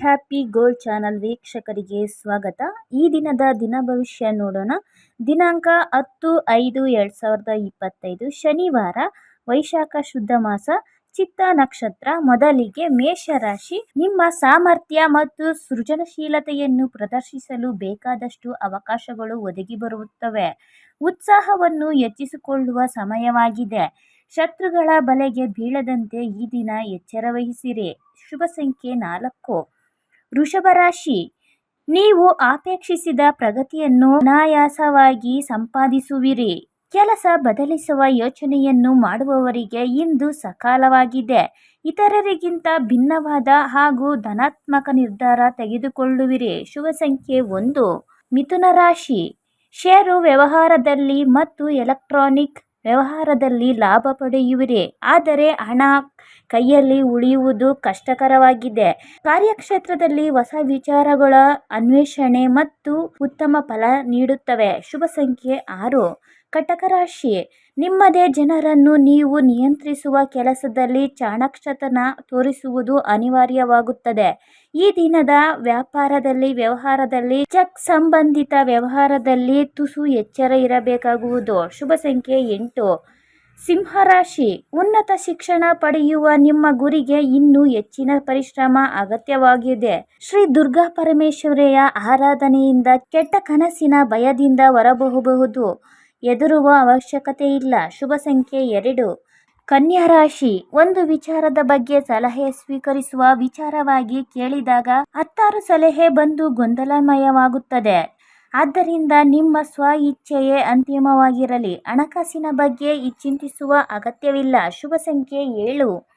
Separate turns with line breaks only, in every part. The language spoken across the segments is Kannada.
ಹ್ಯಾಪಿ ಗೋಲ್ಡ್ ಚಾನಲ್ ವೀಕ್ಷಕರಿಗೆ ಸ್ವಾಗತ. ಈ ದಿನದ ದಿನ ಭವಿಷ್ಯ ನೋಡೋಣ. ದಿನಾಂಕ ಹತ್ತು ಐದು ಎರಡು ಸಾವಿರದ ಇಪ್ಪತ್ತೈದು, ಶನಿವಾರ, ವೈಶಾಖ ಶುದ್ಧ ಮಾಸ, ಚಿತ್ತ ನಕ್ಷತ್ರ, ಮೊದಲಿಗೆ ಮೇಷರಾಶಿ. ನಿಮ್ಮ ಸಾಮರ್ಥ್ಯ ಮತ್ತು ಸೃಜನಶೀಲತೆಯನ್ನು ಪ್ರದರ್ಶಿಸಲು ಬೇಕಾದಷ್ಟು ಅವಕಾಶಗಳು ಒದಗಿ ಬರುತ್ತವೆ. ಉತ್ಸಾಹವನ್ನು ಹೆಚ್ಚಿಸಿಕೊಳ್ಳುವ ಸಮಯವಾಗಿದೆ. ಶತ್ರುಗಳ ಬಲೆಗೆ ಬೀಳದಂತೆ ಈ ದಿನ ಎಚ್ಚರ ವಹಿಸಿರಿ. ಶುಭ ಸಂಖ್ಯೆ ನಾಲ್ಕು. ವೃಷಭ ರಾಶಿ. ನೀವು ಅಪೇಕ್ಷಿಸಿದ ಪ್ರಗತಿಯನ್ನು ಅನಾಯಾಸವಾಗಿ ಸಂಪಾದಿಸುವಿರಿ. ಕೆಲಸ ಬದಲಿಸುವ ಯೋಚನೆಯನ್ನು ಮಾಡುವವರಿಗೆ ಇಂದು ಸಕಾಲವಾಗಿದೆ. ಇತರರಿಗಿಂತ ಭಿನ್ನವಾದ ಹಾಗೂ ಧನಾತ್ಮಕ ನಿರ್ಧಾರ ತೆಗೆದುಕೊಳ್ಳುವಿರಿ. ಶುಭ ಸಂಖ್ಯೆ ಒಂದು. ಮಿಥುನ ರಾಶಿ. ಷೇರು ವ್ಯವಹಾರದಲ್ಲಿ ಮತ್ತು ಎಲೆಕ್ಟ್ರಾನಿಕ್ ವ್ಯವಹಾರದಲ್ಲಿ ಲಾಭ ಪಡೆಯುವಿರಿ. ಆದರೆ ಹಣ ಕೈಯಲ್ಲಿ ಉಳಿಯುವುದು ಕಷ್ಟಕರವಾಗಿದೆ. ಕಾರ್ಯಕ್ಷೇತ್ರದಲ್ಲಿ ಹೊಸ ವಿಚಾರಗಳ ಅನ್ವೇಷಣೆ ಮತ್ತು ಉತ್ತಮ ಫಲ ನೀಡುತ್ತವೆ. ಶುಭ ಸಂಖ್ಯೆ ಆರು. ಕಟಕ ರಾಶಿ ನಿಮ್ಮದೇ ಜನರನ್ನು ನೀವು ನಿಯಂತ್ರಿಸುವ ಕೆಲಸದಲ್ಲಿ ಚಾಣಾಕ್ಷತನ ತೋರಿಸುವುದು ಅನಿವಾರ್ಯವಾಗುತ್ತದೆ. ಈ ದಿನದ ವ್ಯಾಪಾರದಲ್ಲಿ, ವ್ಯವಹಾರದಲ್ಲಿ, ಚೆಕ್ ಸಂಬಂಧಿತ ವ್ಯವಹಾರದಲ್ಲಿ ತುಸು ಎಚ್ಚರ ಇರಬೇಕಾಗುವುದು. ಶುಭ ಸಂಖ್ಯೆ ಎಂಟು. ಸಿಂಹರಾಶಿ, ಉನ್ನತ ಶಿಕ್ಷಣ ಪಡೆಯುವ ನಿಮ್ಮ ಗುರಿಗೆ ಇನ್ನೂ ಹೆಚ್ಚಿನ ಪರಿಶ್ರಮ ಅಗತ್ಯವಾಗಿದೆ. ಶ್ರೀ ದುರ್ಗಾ ಪರಮೇಶ್ವರಿಯ ಆರಾಧನೆಯಿಂದ ಕೆಟ್ಟ ಕನಸಿನ ಭಯದಿಂದ ಹೊರಬರಬಹುದು ಹೆದರುವ ಅವಶ್ಯಕತೆ ಇಲ್ಲ ಶುಭ ಸಂಖ್ಯೆ ಎರಡು. ಕನ್ಯಾ ರಾಶಿ, ಒಂದು ವಿಚಾರದ ಬಗ್ಗೆ ಸಲಹೆ ಸ್ವೀಕರಿಸುವ ವಿಚಾರವಾಗಿ ಕೇಳಿದಾಗ ಹತ್ತಾರು ಸಲಹೆ ಬಂದು ಗೊಂದಲಮಯವಾಗುತ್ತದೆ. ಆದ್ದರಿಂದ ನಿಮ್ಮ ಸ್ವ ಇಚ್ಛೆಯೇ ಅಂತಿಮವಾಗಿರಲಿ. ಹಣಕಾಸಿನ ಬಗ್ಗೆ ಚಿಂತಿಸುವ ಅಗತ್ಯವಿಲ್ಲ. ಶುಭ ಸಂಖ್ಯೆ ಏಳು.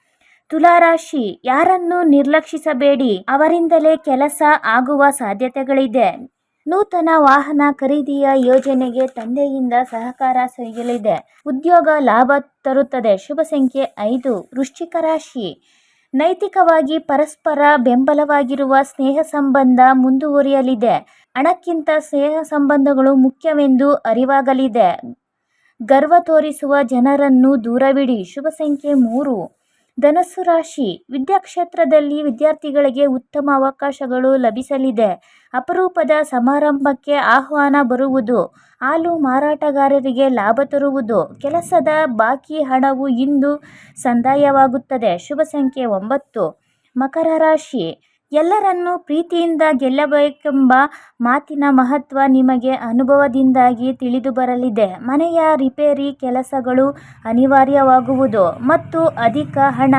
ತುಲಾರಾಶಿ ಯಾರನ್ನು ನಿರ್ಲಕ್ಷಿಸಬೇಡಿ. ಅವರಿಂದಲೇ ಕೆಲಸ ಆಗುವ ಸಾಧ್ಯತೆಗಳಿದೆ. ನೂತನ ವಾಹನ ಖರೀದಿಯ ಯೋಜನೆಗೆ ತಂದೆಯಿಂದ ಸಹಕಾರ ಸಿಗಲಿದೆ ಉದ್ಯೋಗ ಲಾಭ ತರುತ್ತದೆ. ಶುಭ ಸಂಖ್ಯೆ ಐದು. ವೃಶ್ಚಿಕ ರಾಶಿ. ನೈತಿಕವಾಗಿ ಪರಸ್ಪರ ಬೆಂಬಲವಾಗಿರುವ ಸ್ನೇಹ ಸಂಬಂಧ ಮುಂದುವರಿಯಲಿದೆ. ಹಣಕ್ಕಿಂತ ಸ್ನೇಹ ಸಂಬಂಧಗಳು ಮುಖ್ಯವೆಂದು ಅರಿವಾಗಲಿದೆ. ಗರ್ವ ತೋರಿಸುವ ಜನರನ್ನು ದೂರವಿಡಿ. ಶುಭ ಸಂಖ್ಯೆ ಮೂರು. ಧನಸ್ಸು ರಾಶಿ. ವಿದ್ಯಾಕ್ಷೇತ್ರದಲ್ಲಿ ವಿದ್ಯಾರ್ಥಿಗಳಿಗೆ ಉತ್ತಮ ಅವಕಾಶಗಳು ಲಭಿಸಲಿದೆ. ಅಪರೂಪದ ಸಮಾರಂಭಕ್ಕೆ ಆಹ್ವಾನ ಬರುವುದು. ಹಾಲು ಮಾರಾಟಗಾರರಿಗೆ ಲಾಭ ತರುವುದು. ಕೆಲಸದ ಬಾಕಿ ಹಣವು ಇಂದು ಸಂದಾಯವಾಗುತ್ತದೆ. ಶುಭ ಸಂಖ್ಯೆ ಒಂಬತ್ತು. ಮಕರ ರಾಶಿ. ಎಲ್ಲರನ್ನೂ ಪ್ರೀತಿಯಿಂದ ಗೆಲ್ಲಬೇಕೆಂಬ ಮಾತಿನ ಮಹತ್ವ ನಿಮಗೆ ಅನುಭವದಿಂದಾಗಿ ತಿಳಿದು ಬರಲಿದೆ. ಮನೆಯ ರಿಪೇರಿ ಕೆಲಸಗಳು ಅನಿವಾರ್ಯವಾಗುವುದು ಮತ್ತು ಅಧಿಕ ಹಣ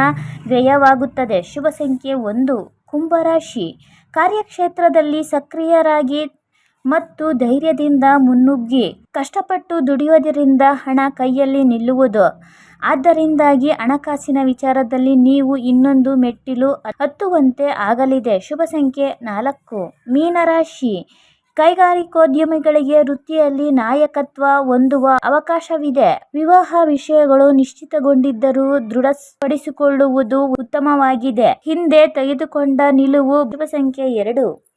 ವ್ಯಯವಾಗುತ್ತದೆ. ಶುಭ ಸಂಖ್ಯೆ ಒಂದು. ಕುಂಭರಾಶಿ. ಕಾರ್ಯಕ್ಷೇತ್ರದಲ್ಲಿ ಸಕ್ರಿಯರಾಗಿ ಮತ್ತು ಧೈರ್ಯದಿಂದ ಮುನ್ನುಗ್ಗಿ, ಕಷ್ಟಪಟ್ಟು ದುಡಿಯೋದರಿಂದ ಹಣ ಕೈಯಲ್ಲಿ ನಿಲ್ಲುವುದು. ಆದ್ದರಿಂದಾಗಿ ಹಣಕಾಸಿನ ವಿಚಾರದಲ್ಲಿ ನೀವು ಇನ್ನೊಂದು ಮೆಟ್ಟಿಲು ಹತ್ತುವಂತೆ ಆಗಲಿದೆ. ಶುಭ ಸಂಖ್ಯೆ ನಾಲ್ಕು. ಮೀನರಾಶಿ. ಕೈಗಾರಿಕೋದ್ಯಮಿಗಳಿಗೆ ವೃತ್ತಿಯಲ್ಲಿ ನಾಯಕತ್ವ ಹೊಂದುವ ಅವಕಾಶವಿದೆ. ವಿವಾಹ ವಿಷಯಗಳು ನಿಶ್ಚಿತಗೊಂಡಿದ್ದರೂ ದೃಢಪಡಿಸಿಕೊಳ್ಳುವುದು ಉತ್ತಮವಾಗಿದೆ. ಹಿಂದೆ ತೆಗೆದುಕೊಂಡ ನಿಲುವು. ಶುಭ ಸಂಖ್ಯೆ ಎರಡು.